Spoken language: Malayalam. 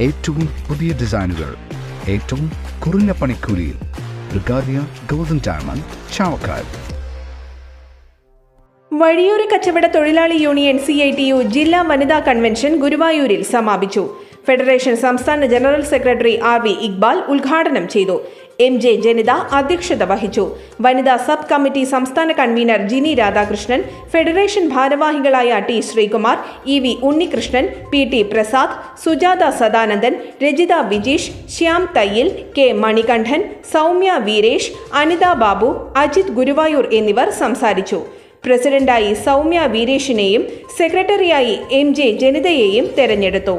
ഏറ്റവും പുതിയ ഡിസൈനുകൾ ഏറ്റവും കുറഞ്ഞ പണിക്കൂലിയിൽ ബ്രിഗാദിയ ഗോൾഡൻ ഡയമണ്ട് ചാവക്കാട്. വഴിയൂര് കച്ചവട തൊഴിലാളി union C I T U ജില്ലാ വനിതാ കൺവെൻഷൻ ഗുരുവായൂരിൽ സമാപിച്ചു. ഫെഡറേഷൻ സംസ്ഥാന general secretary R V Iqbal ഉദ്ഘാടനം ചെയ്തു. എം ജെ ജനിത അധ്യക്ഷത വഹിച്ചു. വനിതാ സബ് കമ്മിറ്റി സംസ്ഥാന കൺവീനർ ജിനി രാധാകൃഷ്ണൻ ഫെഡറേഷൻ ഭാരവാഹികളായ T Sreekumar E V Unnikrishnan P T Prasad Sujatha Sadanandan Rajitha Vijeesh Shyam Thayyil K Manikandan Soumya Veeresh Anitha Babu Ajith Guruvayur എന്നിവർ സംസാരിച്ചു. പ്രസിഡന്റായി സൗമ്യ വീരേഷിനെയും സെക്രട്ടറിയായി എം ജെ ജനിതയെയും തെരഞ്ഞെടുത്തു.